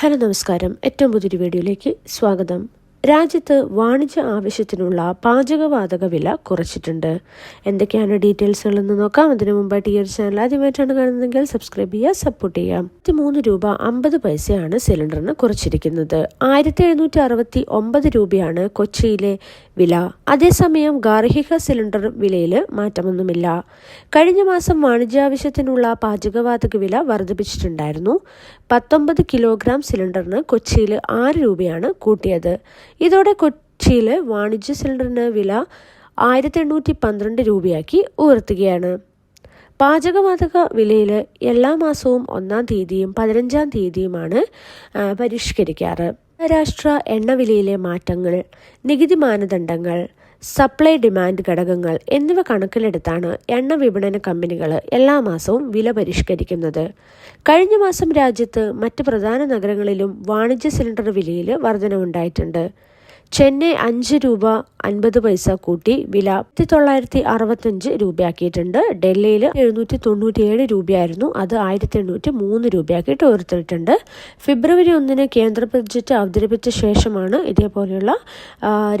Hello നമസ്കാരം. ഏറ്റവും പുതിയൊരു വീഡിയോയിലേക്ക് സ്വാഗതം. രാജ്യത്ത് വാണിജ്യ ആവശ്യത്തിനുള്ള പാചകവാതക വില കുറച്ചിട്ടുണ്ട്. എന്തൊക്കെയാണ് ഡീറ്റെയിൽസുകൾ എന്ന് നോക്കാം. അതിനു മുമ്പായിട്ട് ഈ ഒരു ചാനൽ ആദ്യമായിട്ടാണ് കാണുന്നതെങ്കിൽ സബ്സ്ക്രൈബ് ചെയ്യുക സപ്പോർട്ട് ചെയ്യാം മൂന്ന് രൂപ അമ്പത് പൈസയാണ് സിലിണ്ടറിന് കുറച്ചിരിക്കുന്നത്. ആയിരത്തി എഴുന്നൂറ്റി അറുപത്തി ഒമ്പത് രൂപയാണ് കൊച്ചിയിലെ വില. അതേസമയം ഗാർഹിക സിലിണ്ടർ വിലയിൽ മാറ്റമൊന്നുമില്ല. കഴിഞ്ഞ മാസം വാണിജ്യാവശ്യത്തിനുള്ള പാചകവാതക വില വർദ്ധിപ്പിച്ചിട്ടുണ്ടായിരുന്നു. പത്തൊമ്പത് കിലോഗ്രാം സിലിണ്ടറിന് കൊച്ചിയിൽ ആറ് രൂപയാണ് കൂട്ടിയത്. ഇതോടെ കൊച്ചിയിലെ വാണിജ്യ സിലിണ്ടറിന് വില ആയിരത്തി എണ്ണൂറ്റി പന്ത്രണ്ട് രൂപയാക്കി ഉയർത്തുകയാണ്. പാചകവാതക വിലയിൽ എല്ലാ മാസവും ഒന്നാം തീയതിയും പതിനഞ്ചാം തീയതിയുമാണ് പരിഷ്കരിക്കാറ്. അന്താരാഷ്ട്ര എണ്ണവിലയിലെ മാറ്റങ്ങൾ നികുതി മാനദണ്ഡങ്ങൾ സപ്ലൈ ഡിമാൻഡ് ഘടകങ്ങൾ എന്നിവ കണക്കിലെടുത്താണ് എണ്ണ വിപണന കമ്പനികൾ എല്ലാ മാസവും വില പരിഷ്കരിക്കുന്നത്. കഴിഞ്ഞ മാസം രാജ്യത്ത് മറ്റ് പ്രധാന നഗരങ്ങളിലും വാണിജ്യ സിലിണ്ടർ വിലയിൽ വർധനവുണ്ടായിട്ടുണ്ട്. ചെന്നൈ അഞ്ച് രൂപ അൻപത് പൈസ കൂട്ടി വില ആയിരത്തി തൊള്ളായിരത്തി അറുപത്തഞ്ച് രൂപയാക്കിയിട്ടുണ്ട്. ഡൽഹിയിൽ എഴുന്നൂറ്റി തൊണ്ണൂറ്റിയേഴ് രൂപയായിരുന്നു. അത് ആയിരത്തി എണ്ണൂറ്റി മൂന്ന് രൂപയാക്കിയിട്ട് ഉയർത്തിയിട്ടുണ്ട്. ഫെബ്രുവരി ഒന്നിന് കേന്ദ്ര ബഡ്ജറ്റ് അവതരിപ്പിച്ച ശേഷമാണ് ഇതേപോലെയുള്ള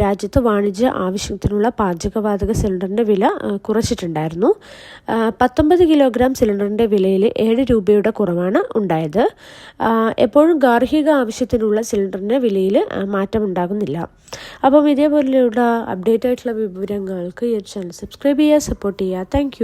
രാജ്യത്ത് വാണിജ്യ ആവശ്യത്തിനുള്ള പാചകവാതക സിലിണ്ടറിന്റെ വില കുറച്ചിട്ടുണ്ടായിരുന്നു. പത്തൊമ്പത് കിലോഗ്രാം സിലിണ്ടറിന്റെ വിലയിൽ ഏഴ് രൂപയുടെ കുറവാണ് ഉണ്ടായത്. എപ്പോഴും ഗാർഹിക ആവശ്യത്തിനുള്ള സിലിണ്ടറിന്റെ വിലയിൽ മാറ്റമുണ്ടാകുന്നില്ല. അപ്പം ഇതേപോലെയുള്ള അപ്ഡേറ്റ് ആയിട്ടുള്ള വിവരങ്ങൾക്ക് ഈ ചാനൽ സബ്സ്ക്രൈബ് ചെയ്യുക സപ്പോർട്ട് ചെയ്യുക. താങ്ക്